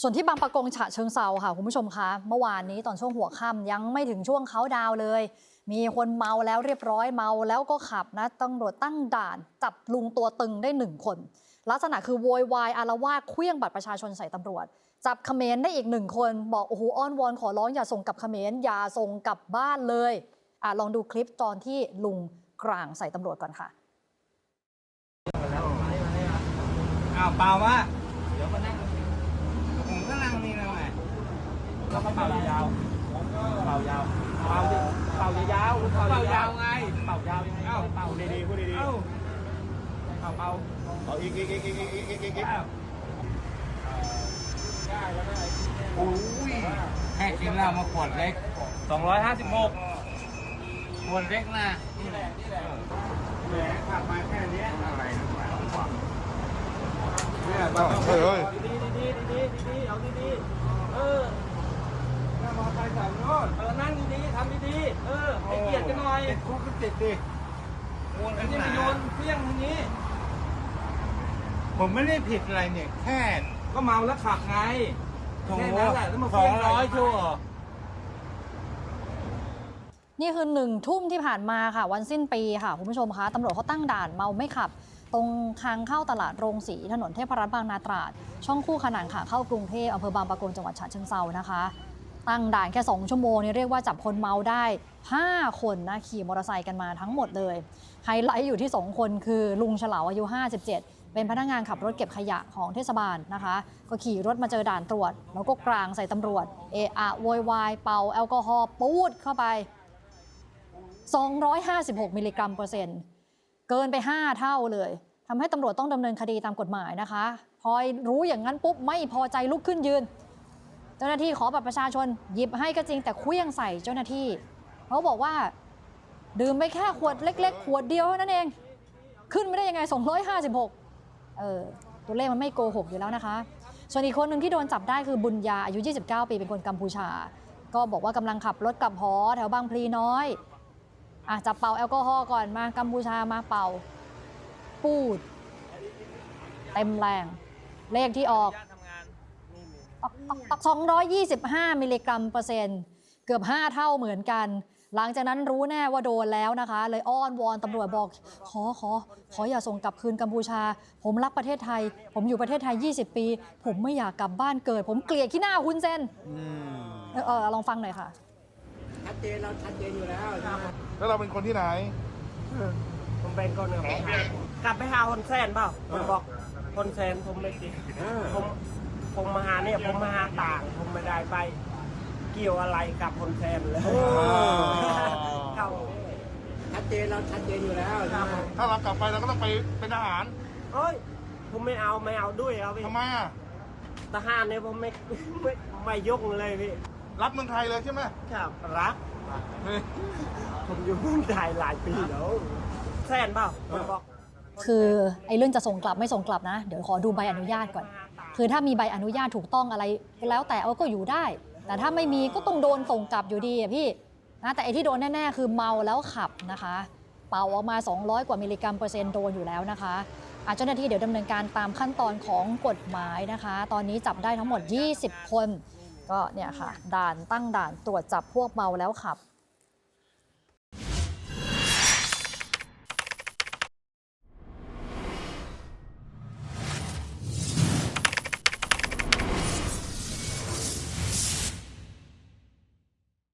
ส่วนที่บางปะกงฉะเชิงเซาค่ะคุณผู้ชมคะ เมื่อวานนี้ตอนช่วงหัวค่ำยังไม่ถึงช่วงเขาดาวเลย มีคนเมาแล้วเรียบร้อยเมาแล้วก็ขับนะตำรวจตั้งด่าน จับลุงตัวตึงได้หนึ่งคน ลักษณะคือโวยวายอารวาสเคลี้ยงบัตรประชาชนใส่ตำรวจ จับเขมรได้อีกหนึ่งคน บอกโอ้โหอ้อนวอนขอร้องอย่าส่งกลับเขมรอย่าส่งกลับบ้านเลยอะลองดูคลิปตอนที่ลุงกลางใส่ตำรวจก่อนค่ะอ้าวเปล่าวะเดี๋ยวมานั่งผมก็นั่งนี่นะแหละ แล้วก็เป่ายาวเป่ายาวเป่าดิเป่ายาวๆเป่ายาวไง เป่ายาวยังไงเอ้าเป่าดีๆพูดดีๆเอ้าเป่าเป่าเอาอีกอีกอีกอีกอีกอีกอีกอีกได้แล้วได้โอ้ยแค่กินเหล้ามาขวดเล็กสองร้อยห้าสิบหกขวดเล็กนะนี่แหละนี่แหละแหมขับมาแค่เนี้ยอะไรนักหนาวะเนี่ยเราต้องเฮ้ยเฮ้ยดีดีดีดีดีดีเอาดีดีเออถ้ามอไซค์สั่งโน่นเออนั่งดีดีทำดีดีเออให้เกียรติกันหน่อย ติดคุกก็ติดดิโอนอักันนนี้หมานาโยนเพี้ยงอย่างนี้ ผมไม่ได้ผิดอะไรเนี่ย แค่ก็เมาแล้วขับไงโถแค่นั้นแหละแล้วมาสอเพี้งยงร้อยชั่ว นี่คือหนึ่งทุ่มที่ผ่านมาค่ะ วันสิ้นปีค่ะ คุณผู้ชมคะตำรวจเขาตั้งด่านเมาไม่ขับ ตรงทางเข้าตลาดโรงสีถนนเทพรัตน์บางนาตราด ช่องคู่ขนานขาเข้ากรุงเทพอำเภอบางปะกงจังหวัดฉะเชิงเซานะคะ ตั้งด่านแค่ 2 ชั่วโมงนี่เรียกว่าจับคนเมาได้ 5 คนนะขี่มอเตอร์ไซค์กันมาทั้งหมดเลย ไฮไลท์อยู่ที่ 2 คนคือลุงเฉลาวอายุ 57 เป็นพนักงานขับรถเก็บขยะของเทศบาลนะคะ ก็ขี่รถมาเจอด่านตรวจ แล้วก็กลางใส่ตำรวจเอะอะโวยวายเป่าแอลกอฮอล์ปูดเข้าไป 256 มิลลิกรัมเปอร์เซ็นต์เกินไป 5 เท่าเลยทำให้ตำรวจต้องดำเนินคดีตามกฎหมายนะคะ พอรู้อย่างนั้นปุ๊บไม่พอใจลุกขึ้นยืน เจ้าหน้าที่ขอบัตรประชาชนหยิบให้ก็จริงแต่คลี้ยงใส่เจ้าหน้าที่เขาบอกว่าดื่มไปแค่ขวดเล็ก ๆ ขวดเดียวเท่านั้นเอง ขึ้นไม่ได้ยังไง 256 เออตัวเลขมันไม่โกหกอยู่แล้วนะคะ ส่วนอีกคนหนึ่งที่โดนจับได้คือบุญญาอายุ 29 ปีเป็นคนกัมพูชา ก็บอกว่ากำลังขับรถกลับหอแถวบางพลีน้อยอะจับเป่าแอลกอฮอล์ก่อนมากัมพูชามาเป่า ปูด เต็มแรง เลขที่ออก ตอกตอกตอก225 มิลลิกรัมเปอร์เซ็นต์ เกือบ 5 เท่าเหมือนกัน หลังจากนั้นรู้แน่ว่าโดนแล้วนะคะ เลยอ้อนวอนตำรวจบอก ขอขอ ขออย่าส่งกลับคืนกัมพูชา ผมรักประเทศไทย ผมอยู่ประเทศไทย 20 ปี ผมไม่อยากกลับบ้านเกิด ผมเกลียดขี้หน้าคุณเซนอืมเออเออลองฟังหน่อยค่ะ ชัดเจนเราชัดเจนอยู่แล้วครับแล้วเราเป็นคนที่ไหน ผมเป็นคนเหนือผมกลับไปหาคนแซนเปล่าผมบอกคนแซนผมไม่จริงผม ผมมาหาเนี่ยผมมาหาต่าง ผมไม่ได้ไป เกี่ยวอะไรกับคนแซนเลยเข้าชัดเจนเราชัดเจนอยู่แล้วครับถ้าเรากลับไปเราก็ต้องไปเป็นทหารเฮ้ย ผมไม่เอาไม่เอาด้วยเอาพี่ทำไมอะทหารเนี่ยผมไม่ไม่ไม่ยกเลยพี่รักเมืองไทยเลยใช่ไหมครับรักเฮ้ยผมอยู่เมืองไทยหลายปีแล้วแซนเปล่าผมบอกคือไอ้เรื่องจะส่งกลับไม่ส่งกลับนะ เดี๋ยวขอดูใบอนุญาตก่อน คือถ้ามีใบอนุญาตถูกต้องอะไรแล้วแต่เอาก็อยู่ได้ แต่ถ้าไม่มีก็ต้องโดนส่งกลับอยู่ดีอะพี่นะแต่ไอที่โดนแน่ๆ คือเมาแล้วขับนะคะ เป่าออกมา 200 กว่ามิลลิกรัมเปอร์เซ็นต์โดนอยู่แล้วนะคะอะเจ้าหน้าที่เดี๋ยวดำเนินการตามขั้นตอนของกฎหมายนะคะ ตอนนี้จับได้ทั้งหมด 20 คน ก็เนี่ยค่ะ ด่านตั้งด่านตรวจจับพวกเมาแล้วขับ